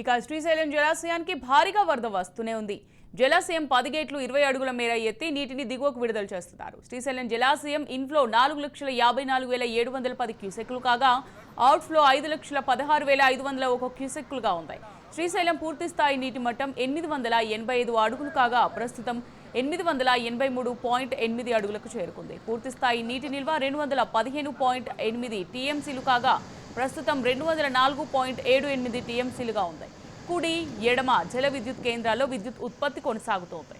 ఇక శ్రీశైలం జలాశయానికి భారీగా వరద వస్తూనే ఉంది. జలాశయం పది గేట్లు ఇరవై అడుగుల మేర ఎత్తి నీటిని దిగువకు విడుదల చేస్తున్నారు. శ్రీశైలం జలాశయం ఇన్ఫ్లో నాలుగు లక్షల యాభై నాలుగు వేల ఏడు వందల పది క్యూసెక్లు కాగా అవుట్ఫ్లో ఐదు లక్షల పదహారు వేల ఐదు వందల ఒక క్యూసెక్లుగా ఉన్నాయి శ్రీశైలం పూర్తి స్థాయి నీటి మట్టం ఎనిమిది వందల ఎనభై ఐదు అడుగులు కాగా ప్రస్తుతం ఎనిమిది వందల ఎనభై మూడు పాయింట్ ఎనిమిది అడుగులకు చేరుకుంది. పూర్తి స్థాయి నీటి నిల్వ రెండు వందల పదిహేను పాయింట్ ఎనిమిది టీఎంసీలు కాగా ప్రస్తుతం రెండు వందల నాలుగు పాయింట్ ఏడు ఎనిమిది టీఎంసీలుగా ఉంది కుడి ఎడమ జల విద్యుత్ కేంద్రాల్లో విద్యుత్ ఉత్పత్తి కొనసాగుతోంది.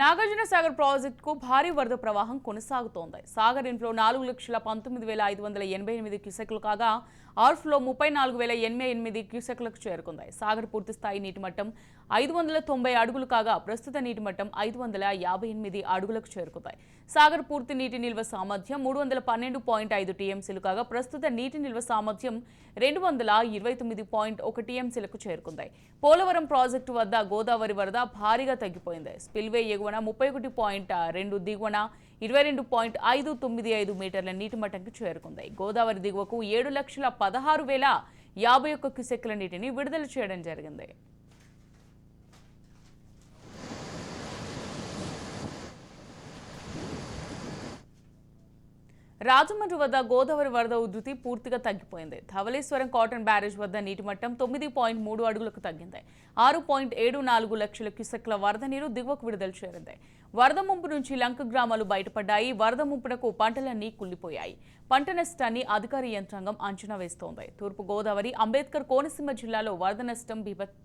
నాగార్జున సాగర్ ప్రాజెక్టుకు భారీ వరద ప్రవాహం కొనసాగుతోంది. సాగర్ ఇన్ఫ్లో నాలుగు లక్షల పంతొమ్మిది వేల ఐదు వందల ఎనభై ఎనిమిది క్యూసెక్లు కాగా ఆర్ఫ్లో ముప్పై నాలుగు వేల ఎనభై ఎనిమిది క్యూసెక్లకు చేరుకుంది సాగర్ పూర్తి స్థాయి నీటి మట్టం ఐదు వందల తొంభై అడుగులు కాగా ప్రస్తుత నీటి మట్టం ఐదు వందల యాభై ఎనిమిది అడుగులకు చేరుకుంది సాగర్ పూర్తి నీటి నిల్వ సామర్థ్యం మూడు వందల పన్నెండు పాయింట్ ఐదు టీఎంసీలు కాగా ప్రస్తుత నీటి నిల్వ సామర్థ్యం రెండు వందల ఇరవై తొమ్మిది పాయింట్ ఒక టీఎంసీలకు చేరుకుంది పోలవరం ప్రాజెక్టు వద్ద గోదావరి వరద భారీగా తగ్గిపోయింది. స్పిల్వే ఎగువన ముప్పై ఒకటి పాయింట్ రెండు దిగువన ఇరవై రెండు పాయింట్ ఐదు తొమ్మిది ఐదు మీటర్ల నీటి మట్టంకి చేరుకుంది. గోదావరి దిగువకు ఏడు లక్షల పదహారు వేల యాభై ఒక్క క్యూసెక్ల నీటిని విడుదల చేయడం జరిగింది. రాజమండ్రి వద్ద గోదావరి వరద ఉధృతి పూర్తిగా తగ్గిపోయింది. ధవళేశ్వరం కాటన్ బ్యారేజ్ వద్ద నీటి మట్టం తొమ్మిది పాయింట్ మూడు అడుగులకు తగ్గింది. ఆరు పాయింట్ ఏడు నాలుగు లక్షల క్యూసెక్ల వరద నీరు దిగువకు విడుదల చేరింది. వరద ముంపు నుంచి లంక గ్రామాలు బయటపడ్డాయి. వరద ముంపునకు పంటలన్నీ కుళ్ళిపోయాయి పంట నష్టాన్ని అధికార యంత్రాంగం అంచనా వేస్తోంది. తూర్పు గోదావరి అంబేద్కర్ కోనసీమ జిల్లాలో వరద నష్టం బీభత్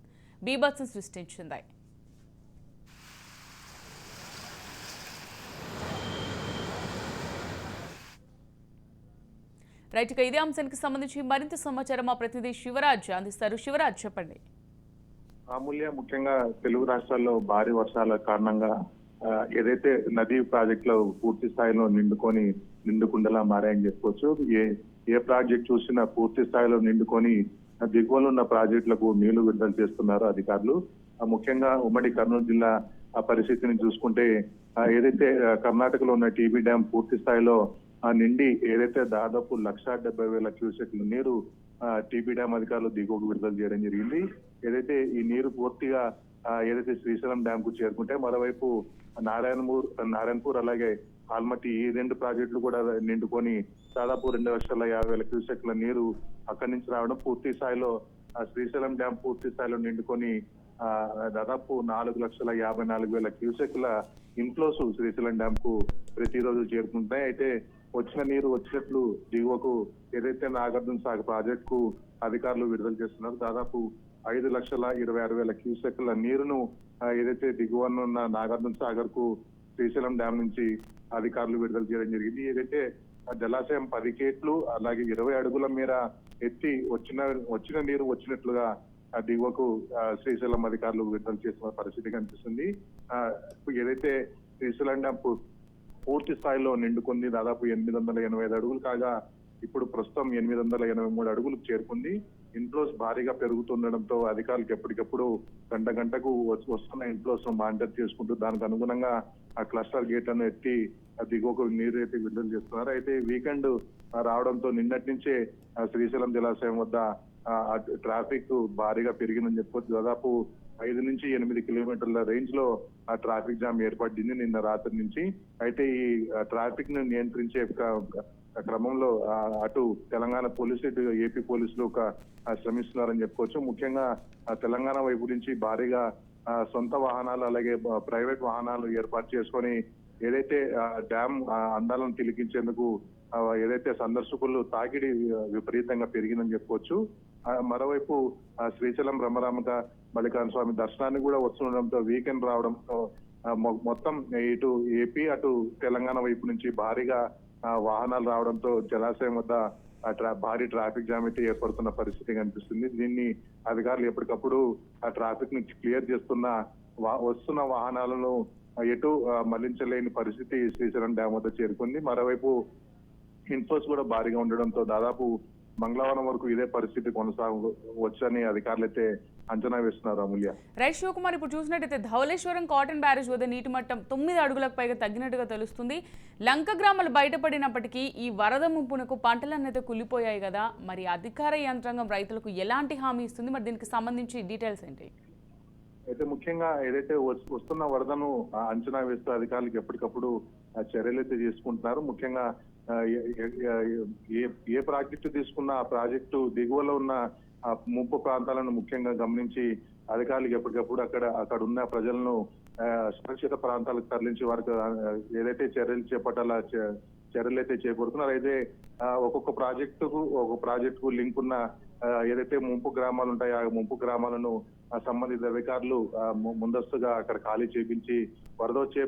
బీభత్సం సృష్టించింది. రైట్ ఇక ఇదే అంశానికి సంబంధించి మరింత సమాచారం మా ప్రతినిధి శివరాజ్ అందిస్తారు. శివరాజ్ చెప్పండి. అమూల్య ముఖ్యంగా తెలుగు రాష్ట్రాల్లో భారీ వర్షాల కారణంగా ఏదైతే నదీ ప్రాజెక్టులో పూర్తి స్థాయిలో నిండుకొని నిండుకుండలా మారాయని చెప్పుకోవచ్చు ఏ ఏ ప్రాజెక్ట్ చూసినా పూర్తి స్థాయిలో నిండుకొని దిగువలో ఉన్న ప్రాజెక్టులకు నీళ్ళు విడుదల చేస్తున్నారు అధికారులు. ముఖ్యంగా ఉమ్మడి కర్నూలు జిల్లా ఆ పరిస్థితిని చూసుకుంటే ఏదైతే కర్ణాటకలో ఉన్న టీబీ డ్యామ్ పూర్తి స్థాయిలో ఆ నిండి ఏదైతే దాదాపు లక్ష డెబ్బై వేల క్యూసెక్ల నీరు టీబీ డ్యామ్ అధికారులు దిగువకు విడుదల చేయడం జరిగింది. ఏదైతే ఈ నీరు పూర్తిగా ఏదైతే శ్రీశైలం డ్యామ్కు చేరుకుంటే మరోవైపు నారాయణపూర్ నారాయణపూర్ అలాగే ఆల్మట్టి ఈ రెండు ప్రాజెక్టులు కూడా నిండుకొని దాదాపు రెండు లక్షల యాభై వేల క్యూసెక్ల నీరు అక్కడి నుంచి రావడం పూర్తి స్థాయిలో ఆ శ్రీశైలం డ్యామ్ పూర్తి స్థాయిలో నిండుకొని ఆ, దాదాపు నాలుగు లక్షల యాభై నాలుగు వేల క్యూసెక్ల ఇన్ఫ్లోస్ శ్రీశైలం డ్యామ్కు ప్రతిరోజు చేరుకుంటున్నాయి. అయితే వచ్చిన నీరు వచ్చినట్లు దిగువకు ఏదైతే నాగార్జున సాగర్ ప్రాజెక్ట్కు అధికారులు విడుదల చేస్తున్నారు దాదాపు ఐదు లక్షల ఇరవై ఆరు వేల క్యూసెక్ల నీరును ఏదైతే దిగువన ఉన్న నాగార్జున సాగర్కు శ్రీశైలం డ్యామ్ నుంచి అధికారులు విడుదల చేయడం జరిగింది. ఏదైతే జలాశయం పది కేట్లు అలాగే ఇరవై అడుగుల మేర ఎత్తి వచ్చిన వచ్చిన నీరు వచ్చినట్లుగా ఆ దిగువకు శ్రీశైలం అధికారులు విడుదల చేసిన పరిస్థితి కనిపిస్తుంది. ఏదైతే శ్రీశైలం డ్యామ్ పూర్తి స్థాయిలో నిండుకుంది దాదాపు ఎనిమిది వందల ఎనభై ఐదు అడుగులు కాగా ఇప్పుడు ప్రస్తుతం ఎనిమిది వందల ఎనభై మూడు అడుగులు చేరుకుంది. ఇన్ఫ్లోస్ భారీగా పెరుగుతుండడంతో అధికారులకు ఎప్పటికప్పుడు గంట గంటకు వస్తున్న ఇన్ఫ్లోస్ మానిటర్ చేసుకుంటూ దానికి అనుగుణంగా ఆ క్లస్టర్ అని ఎత్తి ఆ దిగువకు నీరు అయితే విడుదల చేస్తున్నారు. అయితే వీకెండ్ రావడంతో నిన్నటి నుంచే ఆ శ్రీశైలం జలాశయం వద్ద ట్రాఫిక్ భారీగా పెరిగిందని చెప్పొచ్చు. దాదాపు ఐదు నుంచి ఎనిమిది కిలోమీటర్ల రేంజ్లో ఆ ట్రాఫిక్ జామ్ ఏర్పడింది నిన్న రాత్రి నుంచి. అయితే ఈ ట్రాఫిక్ను నియంత్రించే క్రమంలో అటు తెలంగాణ పోలీసు ఇటు ఏపీ పోలీసులు ఒక శ్రమిస్తున్నారని చెప్పుకోవచ్చు. ముఖ్యంగా తెలంగాణ వైపు నుంచి భారీగా సొంత వాహనాలు అలాగే ప్రైవేట్ వాహనాలు ఏర్పాటు చేసుకొని ఏదైతే డ్యామ్ అందాలను తిలికించేందుకు ఏదైతే సందర్శకులు తాకిడి విపరీతంగా పెరిగిందని చెప్పుకోవచ్చు. మరోవైపు ఆ, శ్రీశైలం బ్రహ్మరామక మల్లికార్జున స్వామి దర్శనానికి కూడా వస్తుండడంతో వీకెండ్ రావడంతో మొత్తం ఇటు ఏపీ అటు తెలంగాణ వైపు నుంచి భారీగా వాహనాలు రావడంతో జలాశయం వద్ద ట్రా- భారీ ట్రాఫిక్ జామ్ అయితే ఏర్పడుతున్న పరిస్థితి కనిపిస్తుంది. దీన్ని అధికారులు ఎప్పటికప్పుడు ఆ ట్రాఫిక్ని క్లియర్ చేస్తున్న వా- వస్తున్న వాహనాలను ఎటు మళ్ళించలేని పరిస్థితి శ్రీశైలం డ్యామ్ వద్ద చేరుకుంది. మరోవైపు ఇన్ఫోర్స్ కూడా భారీగా ఉండడంతో దాదాపు మంగళవారం వరకు ఇదే పరిస్థితి కొనసాగవచ్చని అధికారులు అయితే అంచనా వేస్తున్నారు అమూల్య. రైట్ శివకుమార్ ఇప్పుడు చూసినట్టయితే ధవళేశ్వరం కాటన్ బ్యారేజ్ వద్ద నీటి మట్టం తొమ్మిది అడుగులకు పైగా తగ్గినట్టుగా తెలుస్తుంది. లంక గ్రామాలు బయటపడినప్పటికీ ఈ వరద ముంపునకు పంటలన్నీ అయితే కుళ్ళిపోయాయి కదా. మరి అధికార యంత్రాంగం రైతులకు ఎలాంటి హామీ ఇస్తుంది? మరి దీనికి సంబంధించి డీటెయిల్స్ ఏంటి? అయితే ముఖ్యంగా ఏదైతే వస్- వస్తున్న వరదను అంచనా వేస్తూ అధికారులకు ఎప్పటికప్పుడు చర్యలు అయితే తీసుకుంటున్నారు. ముఖ్యంగా ఏ- ఏ- ప్రాజెక్టు తీసుకున్న ఆ ప్రాజెక్టు దిగువలో ఉన్న ఆ ముంపు ప్రాంతాలను ముఖ్యంగా గమనించి అధికారులకు ఎప్పటికప్పుడు అక్కడ అక్కడ ఉన్న ప్రజలను సురక్షిత ప్రాంతాలకు తరలించి వారికి ఏదైతే చర్యలు చేపట్టాలా చ- చర్యలు అయితే చేపడుతున్నారు అయితే ఒక్కొక్క ప్రాజెక్టుకు ఒక ప్రాజెక్టుకు లింక్ ఉన్న ఏదైతే ముంపు గ్రామాలు ఉంటాయో ఆ ముంపు గ్రామాలను సంబంధిత అధికారులు ముందస్తుగా అక్కడ ఖాళీ చేపించి వరద వచ్చే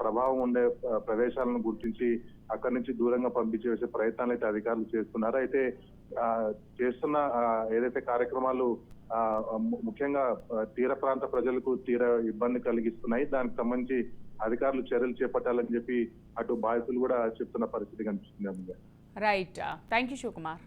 ప్రభావం ఉండే ప్రదేశాలను గుర్తించి అక్కడి నుంచి దూరంగా పంపించేసే ప్రయత్నాలు అయితే అధికారులు చేస్తున్నారు. అయితే చేస్తున్న ఏదైతే కార్యక్రమాలు ఆ, ముఖ్యంగా తీర ప్రాంత ప్రజలకు తీర ఇబ్బంది కలిగిస్తున్నాయి. దానికి సంబంధించి అధికారులు చర్యలు చేపట్టాలని చెప్పి అటు బాధితులు కూడా చెప్తున్న పరిస్థితి కనిపిస్తుంది. Right thank you Shivakumar